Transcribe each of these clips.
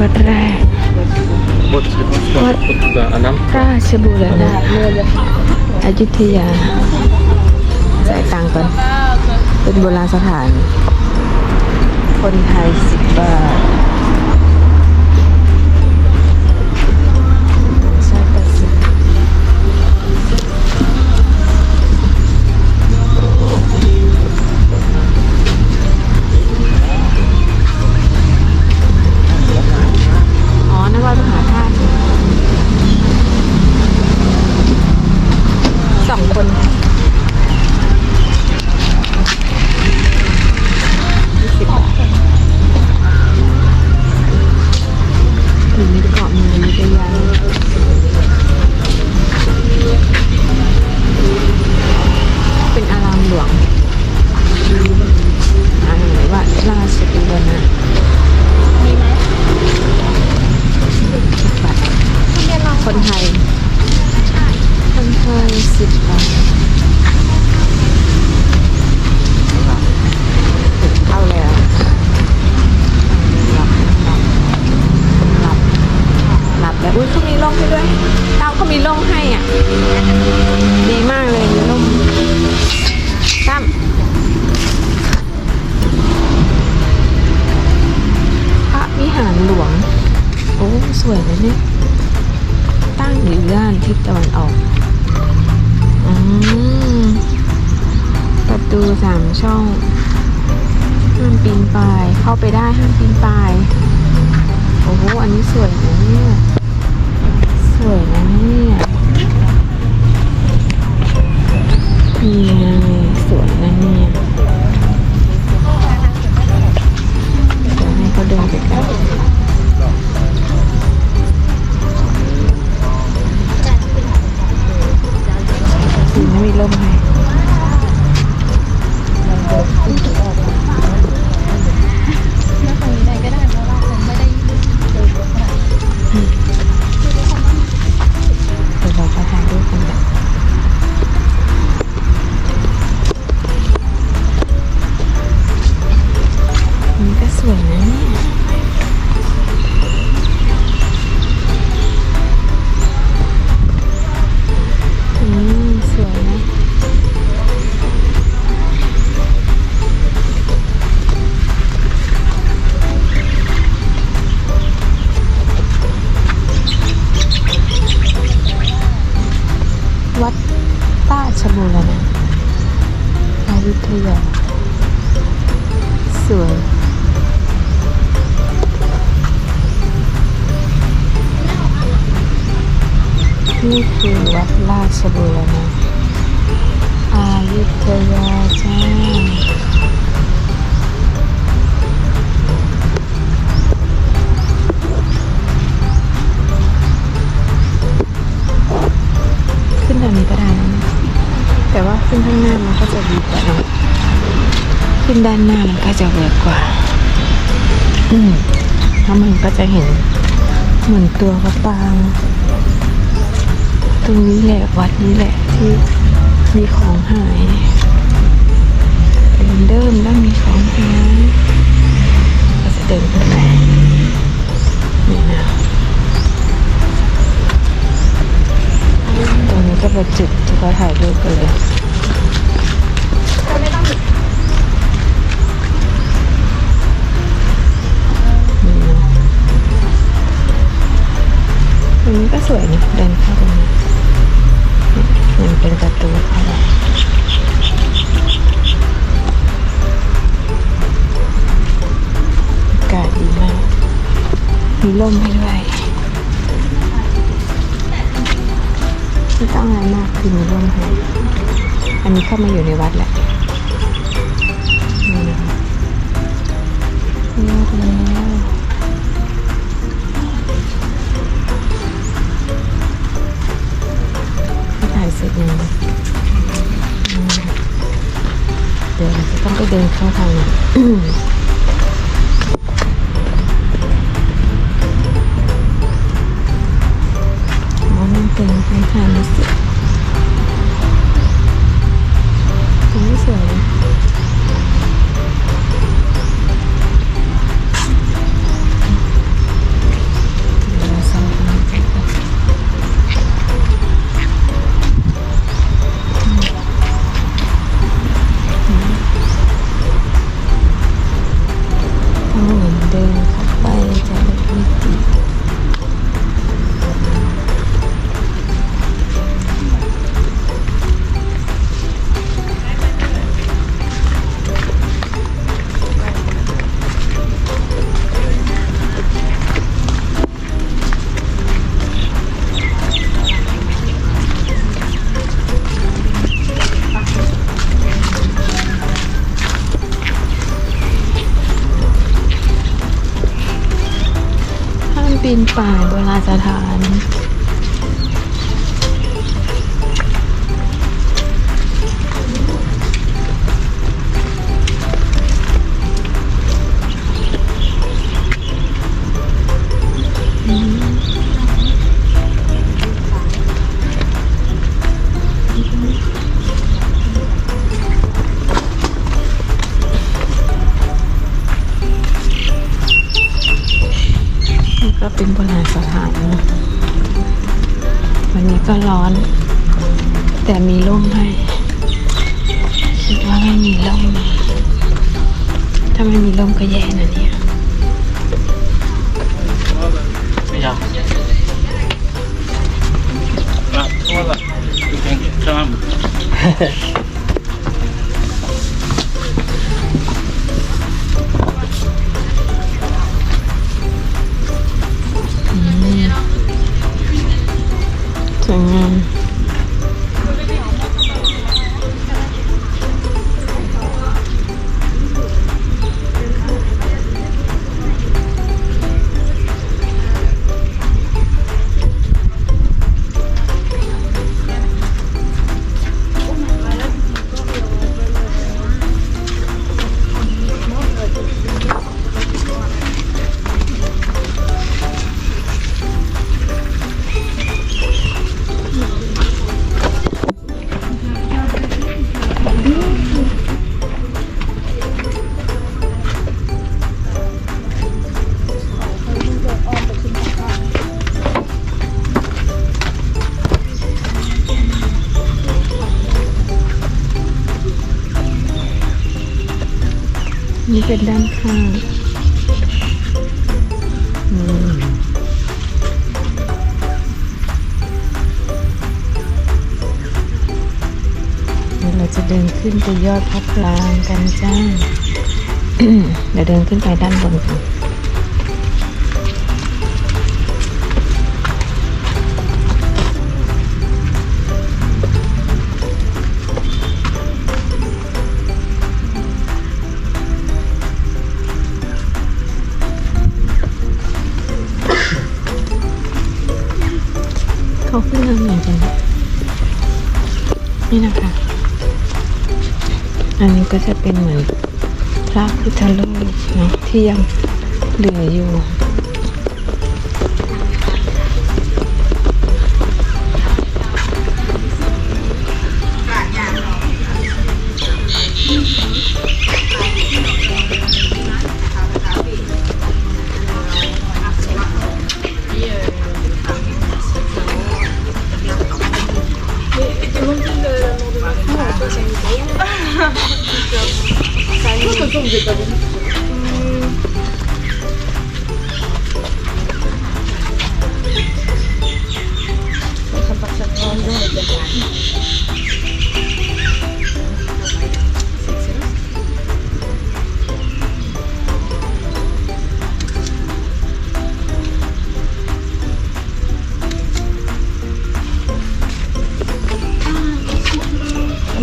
วัดแรก Вот, вот туда, а нам ราชบุรณะอยุธยาจ่ายตังค์ก่อน เป็นโบราณสถาน คนไทยสิบบาท วยนะเนี่ย ตั้งอยู่ด้านทิศตะวันออกอประตูสามช่อง ห้ามปีนป่าย เข้าไปได้ห้ามปีนป่าย โอ้โห อันนี้สวยนะเนี่ย สวยนะเนี่ย ถึงไม่มีร่มให้นั่ง วัดต้าชบูรณะอายุทยา สวยนี่คือวัดราชบูรณะอายุทยาจ้า นทางนี้ก็ได้นะแต่ว่าขึ้นข้างหน้ามันก็จะดีกว่าเนอะขึ้นด้านหน้ามันก็จะเวิร์กกว่า อืมแล้วมันก็จะเห็นเหมือนตัวกระปาง ตรงนี้แหละวัดนี้แหละที่มีของหายเป็นเดิมแล้วมีของหายก็จะเดินขึ้นไป ก็เป็นจุดที่เขาถ่ายรูปกันเลยไม่ต้องนี่นะตรงนี้ก็สวยนะเดินเข้าตรงนี้มันเป็นประตูเข้าไปอากาศดีมาก มีร่มให้ด้วย ต้องอะไรมากคือมีร่วมให้อันนี้เข้ามาอยู่ในวัดแหละนี่นะคะเรียบแล้วถ่ายเสร็จยังเดี๋ยวเราจะต้องไปเดินเข้าทาง นป่ายโบราณสถาน ถ้าไม่มีลมก็แย่นะเนี่ยไม่ยากนะเพราะว่าดูแข็งแกร่ จะเดินขึ้นไปยอดพระปรางกันจ้า เดี๋ยวเดินขึ้นไปด้านบนกันเขาขึ้นทางไหนกันนี่นะคะ ก็จะเป็นเหมือนพระพุทธรูปเนาะที่ยังเหลืออยู่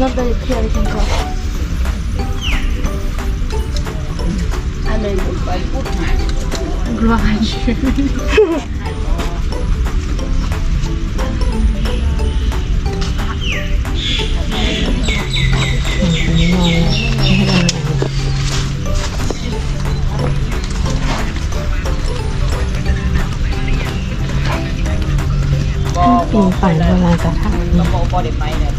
Not very clear, you can tell. อันหนึ่งไปพูดหา Right. อันนี้นอนไม่ให้ทำงานปีนป่ายโบราณสถานก็บอกบอได้ไปเนี่ย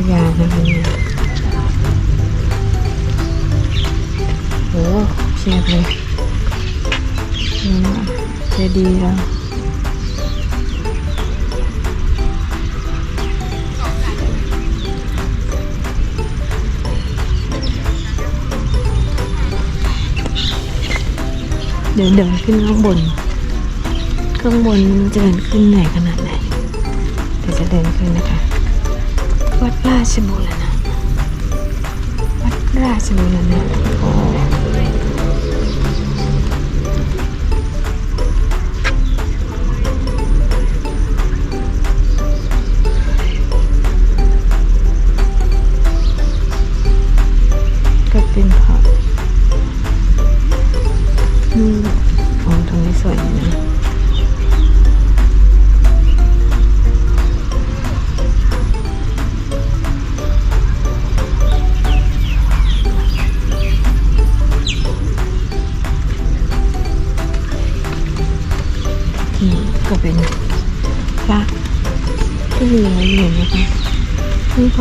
ทยานะคะเโหเชียบเลยนี่เจดีแล้วเดี๋ยวเดินขึ้นข้างบน ข้างบนจะเดินขึ้นไหนขนาดไหน เดี๋ยวจะเดินขึ้นนะคะ ราชบูรณะวัดราชบูรณะ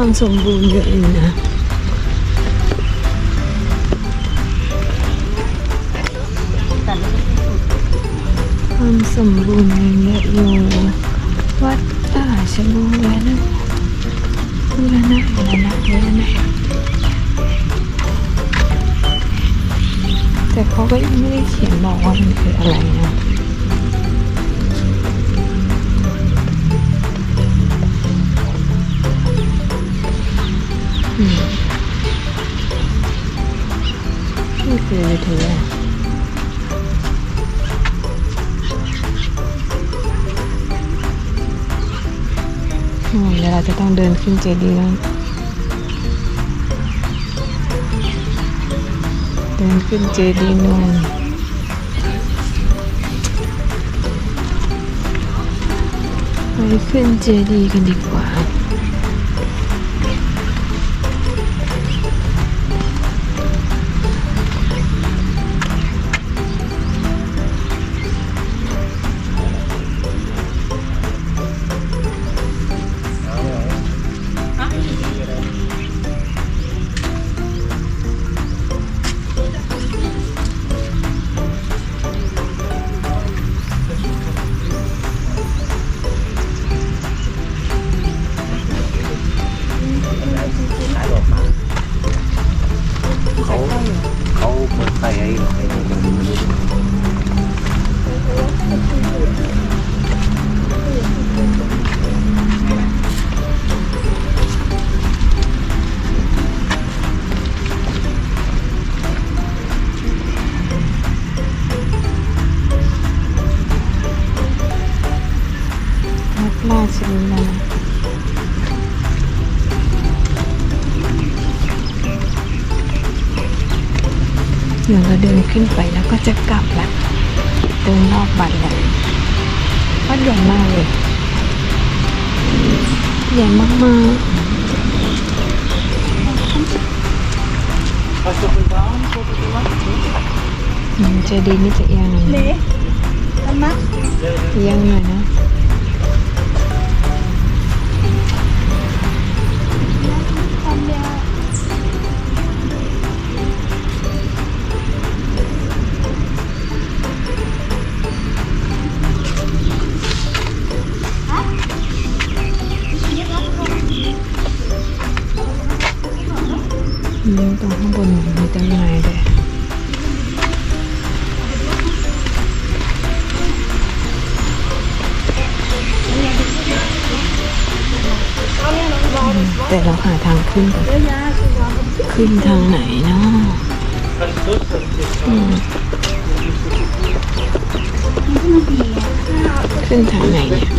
ความสมบูรณ์เยอะอยู่นะความสมบูรณ์ยังเยอะอยู่วัดป่าชบูรณะบูรณะบูรณะบูรณะแต่เขาก็ยังไม่ได้เขียนบอกว่ามันคืออะไรนะ ขึ้นเจดีย์แล้วเดินขึ้นเจดีย์นู่นไปขึ้นเจดีย์กันดีกว่าเขาึ้นไปแล้วก็จะกลับละเดินรอบบัตรลยวัดใหญ่มากเลยใหญ่มากๆมันจะดีนี่จะเอียงหน่อยเอียงหน่อนะางบนมีต้นไม้ด้วยแต่เราหาทางขึ้นก่อนขึ้นทางไหนเนาะขึ้นทางไหนเนี่ย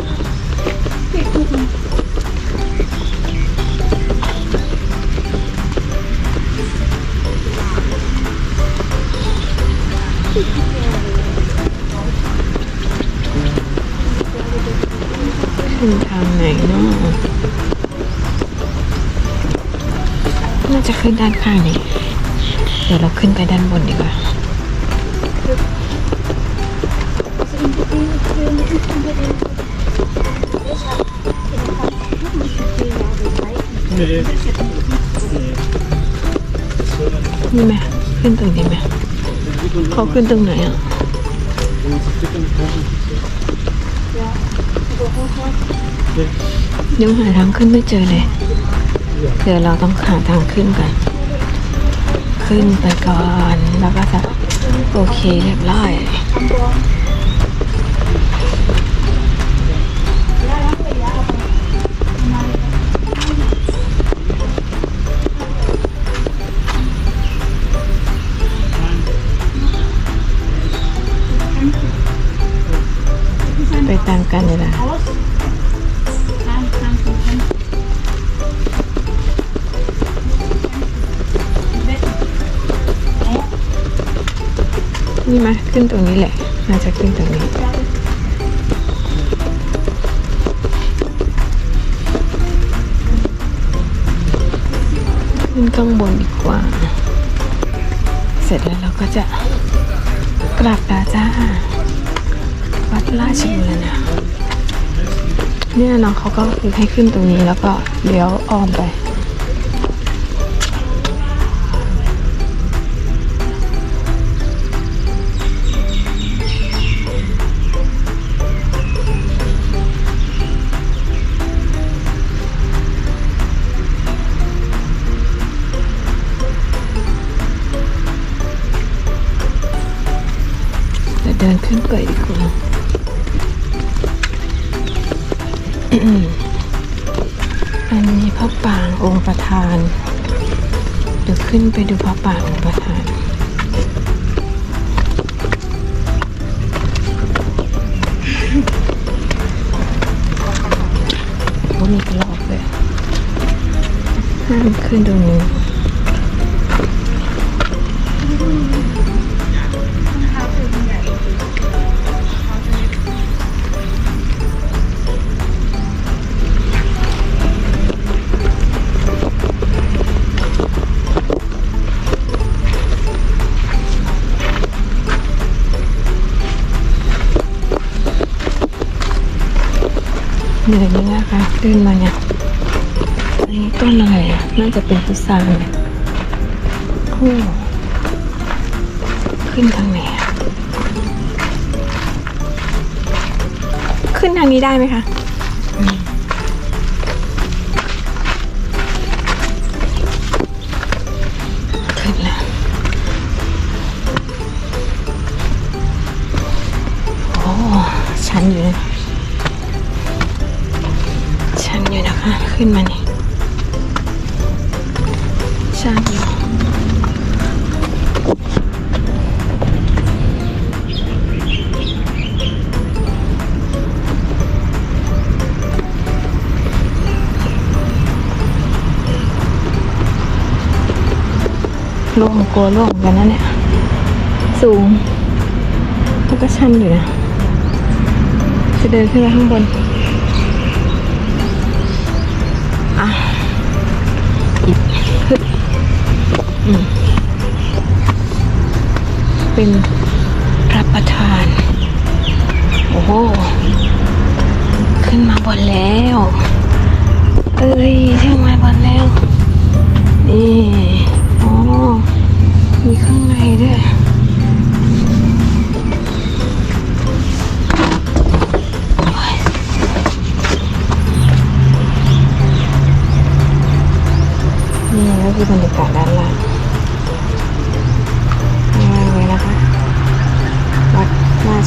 ขึ้นทางไหนเนาะน่าจะขึ้นด้านข้างนี่เดี๋ยวเราขึ้นไปด้านบนดีกว่านี่ไหมขึ้นตรงนี้ไหม เขาขึ้นตรงไหนอะยังหาทางขึ้นไม่เจอเลย เดี๋ยวเราต้องหาทางขึ้นกัน ขึ้นไปก่อน แล้วก็จะโอเคเรียบร้อย ไปตามกันเลยล่ะนี่มาขึ้นตรงนี้แหละน่าจะขึ้นตรงนี้ขึ้นข้างบนดีกว่า เสร็จแล้วเราก็จะกลับแล้วจ้า วัดราชบุรณะเนี่ยน้องเขาก็คือให้ขึ้นตรงนี้แล้วก็เลี้ยวอ้อมไปเดินขึ้นไปดีกว่า ขึ้นไปดูพระป่างองประธานโอ้มีกระรอกเลยห้ามขึ้นตรงนี้ เดินมาเนี่ยอันนี้ต้นอะไรอะ น่าจะเป็นพุทราเนี่ยโอ้ขึ้นทางไหนอะ ขึ้นทางนี้ได้ไหมคะอืมขึ้นแล้วโอ้ชันอยู่นะ ขึ้นมานี่ชันอยู่ล่วงกลัวล่วงกันนะเนี่ย สูงแล้วก็ชันอยู่นะจะเดินขึ้นไปข้างบน เป็นพระประธาน โอ้โห ขึ้นมาบนแล้ว เอ้ยขึ้นมาบนแล้ว นี่อ๋อมีข้างในด้วยนี่ก็คือบรรยากาศด้านล่าง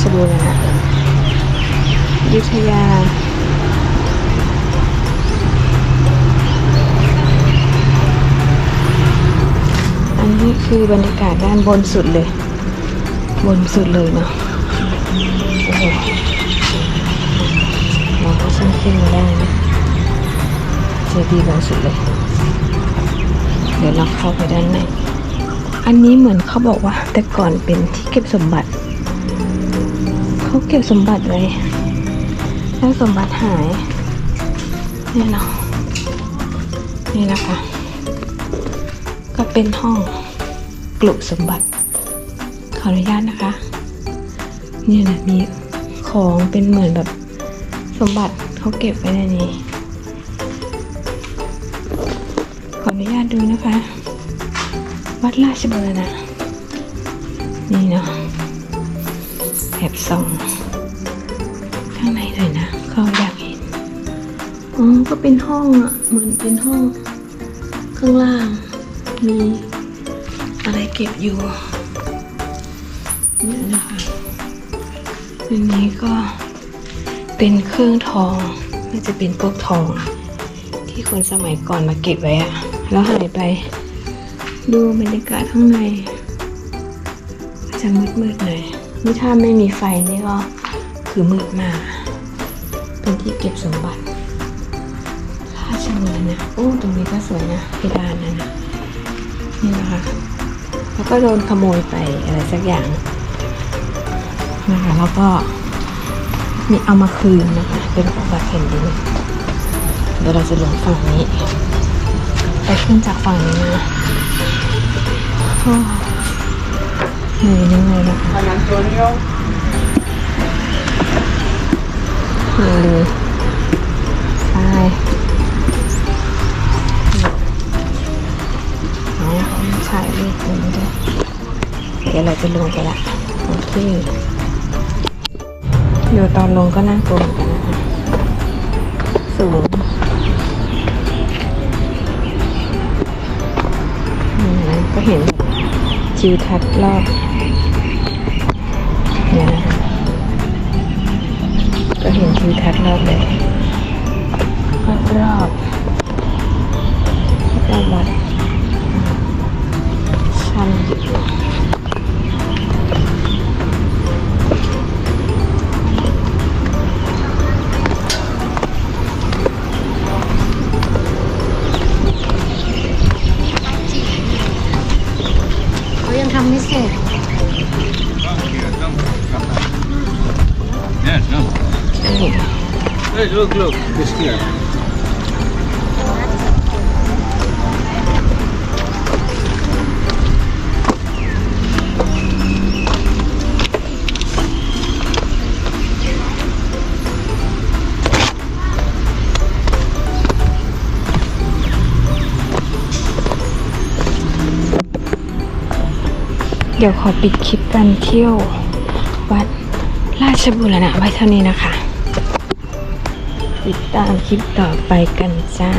ชบูรณะอยุธยา อันนี้คือบรรยากาศด้านบนสุดเลย บนสุดเลยเนาะโอ้โหเราก็ช่างขึ้นมาได้นะเจดีย์บนสุดเลย เดี๋ยวเราเข้าไปด้านในอันนี้เหมือนเขาบอกว่า แต่ก่อนเป็นที่เก็บสมบัติ ก็บสมบัติไว้แล้วสมบัติหายนี่เนาะนี่นะคะ ก็เป็นห้องกลุสมบัติ ขออนุญาตนะคะ นี่นะมีของเป็นเหมือนแบบสมบัติเขาเก็บไว้ในนี้ ขออนุญาตดูนะคะ วัดราชบูรณะนี่เนาะแอบส่อง ก็เป็นห้องอะเหมือนเป็นห้อง ข้างล่าง มีอะไรเก็บอยู่นี่นะคะอันนี้ก็เป็นเครื่องทอง น่าจะเป็นพวกทอง ที่คนสมัยก่อนมาเก็บไว้อะแล้วหายไป ดูบรรยากาศข้างในจะมืดๆหน่อยนี่ถ้าไม่มีไฟนี่ก็คือมืดมาก เป็นที่เก็บสมบัติาชเมืองนะโอ้ตรงนี้ก็สวยนะเพดานนะนะนี่นะคะแล้วก็โดนขโมยไปอะไรสักอย่างนะคะแล้วก็มีเอามาคืนนะคะ เป็นของบัตรแผ่นดินเดี๋ยวเราจะลงฝั่งนี้ไปขึ้นจากฝั่งนี้มาโอ้เหนื่อยเหน่อยนะคะ San Antonio เหนื่อยเลยใช่ ถ่ายรูปตรงนี้ด้วยเดี๋ยวเราจะลงไปละโอเคเดี๋ยวตอนลงก็น่ากลัวเหมือนกันนะคะสูงก็เห็นทิวทัศรอบเนี่ยนะคะก็เห็นทิวทัศน์รอบเลยรอบรอบรอบวัด ชันอยู่เขายังทำไม่เสร็จ Yes, no. นี่ Hey, look, look, this here. ดี๋ยวขอปิดคลิปการเที่ยววัดราชบุรณะไว้เท่านี้นะคะ ติดตามคลิปต่อไปกันจ้า